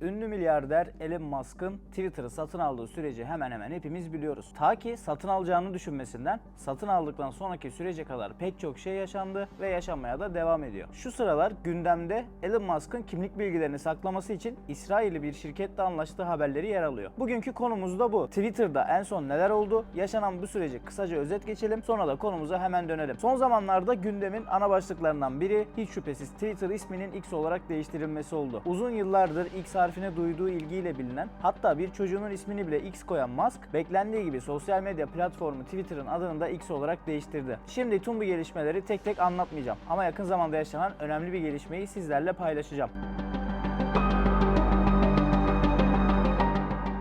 Ünlü milyarder Elon Musk'ın Twitter'ı satın aldığı süreci hemen hemen hepimiz biliyoruz. Ta ki satın alacağını düşünmesinden satın aldıktan sonraki sürece kadar pek çok şey yaşandı ve yaşanmaya da devam ediyor. Şu sıralar gündemde Elon Musk'ın kimlik bilgilerini saklaması için İsrailli bir şirketle anlaştığı haberleri yer alıyor. Bugünkü konumuz da bu. Twitter'da en son neler oldu? Yaşanan bu süreci kısaca özet geçelim. Sonra da konumuza hemen dönelim. Son zamanlarda gündemin ana başlıklarından biri hiç şüphesiz Twitter isminin X olarak değiştirilmesi oldu. Uzun yıllardır X harfine duyduğu ilgiyle bilinen, hatta bir çocuğunun ismini bile X koyan Musk, beklendiği gibi sosyal medya platformu Twitter'ın adını da X olarak değiştirdi. Şimdi tüm bu gelişmeleri tek tek anlatmayacağım ama yakın zamanda yaşanan önemli bir gelişmeyi sizlerle paylaşacağım.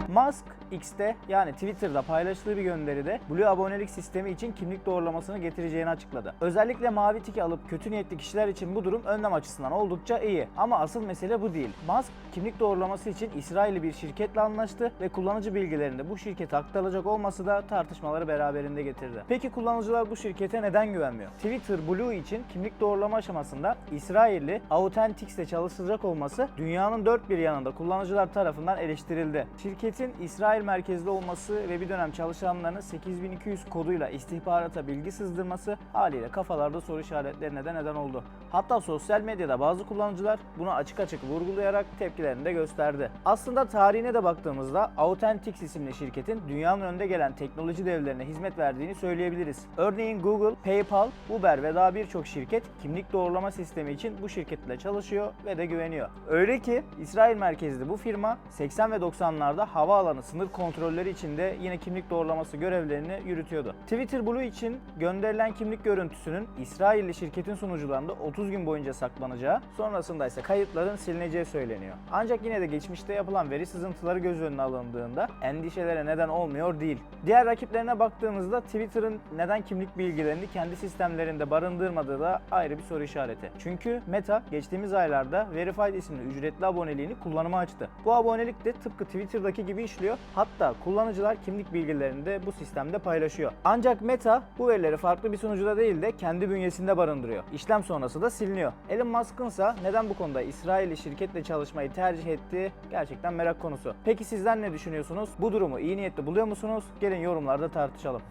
Musk X'te yani Twitter'da paylaştığı bir gönderide Blue abonelik sistemi için kimlik doğrulamasını getireceğini açıkladı. Özellikle mavi tiki alıp kötü niyetli kişiler için bu durum önlem açısından oldukça iyi. Ama asıl mesele bu değil. Musk kimlik doğrulaması için İsrailli bir şirketle anlaştı ve kullanıcı bilgilerinde bu şirkete aktarılacak olması da tartışmaları beraberinde getirdi. Peki kullanıcılar bu şirkete neden güvenmiyor? Twitter Blue için kimlik doğrulama aşamasında İsrailli Authentics ile çalıştıracak olması dünyanın dört bir yanında kullanıcılar tarafından eleştirildi. Şirketin İsrail merkezli olması ve bir dönem çalışanlarının 8200 koduyla istihbarata bilgi sızdırması haliyle kafalarda soru işaretlerine de neden oldu. Hatta sosyal medyada bazı kullanıcılar bunu açık açık vurgulayarak tepkilerini de gösterdi. Aslında tarihine de baktığımızda Authentics isimli şirketin dünyanın önde gelen teknoloji devlerine hizmet verdiğini söyleyebiliriz. Örneğin Google, PayPal, Uber ve daha birçok şirket kimlik doğrulama sistemi için bu şirketle çalışıyor ve de güveniyor. Öyle ki İsrail merkezli bu firma 80 ve 90'larda havaalanı sınır kontrolleri içinde yine kimlik doğrulaması görevlerini yürütüyordu. Twitter Blue için gönderilen kimlik görüntüsünün İsrailli şirketin sunucularında 30 gün boyunca saklanacağı, sonrasında ise kayıtların silineceği söyleniyor. Ancak yine de geçmişte yapılan veri sızıntıları göz önüne alındığında endişelere neden olmuyor değil. Diğer rakiplerine baktığımızda Twitter'ın neden kimlik bilgilerini kendi sistemlerinde barındırmadığı da ayrı bir soru işareti. Çünkü Meta geçtiğimiz aylarda Verified isimli ücretli aboneliğini kullanıma açtı. Bu abonelik de tıpkı Twitter'daki gibi işliyor. Hatta kullanıcılar kimlik bilgilerini de bu sistemde paylaşıyor. Ancak Meta bu verileri farklı bir sunucuda değil de kendi bünyesinde barındırıyor. İşlem sonrası da siliniyor. Elon Musk'ın ise neden bu konuda İsrailli şirketle çalışmayı tercih ettiği gerçekten merak konusu. Peki sizler ne düşünüyorsunuz? Bu durumu iyi niyetli buluyor musunuz? Gelin yorumlarda tartışalım.